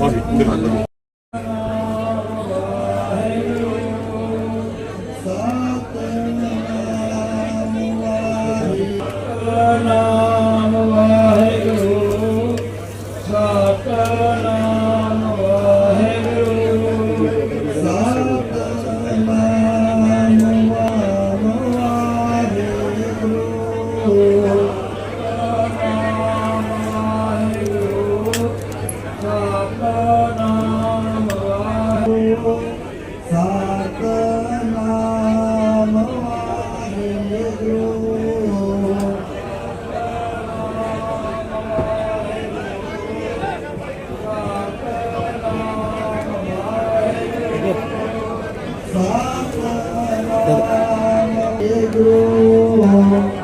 아니, 근데 만나고. Allah Guru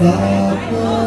Sapa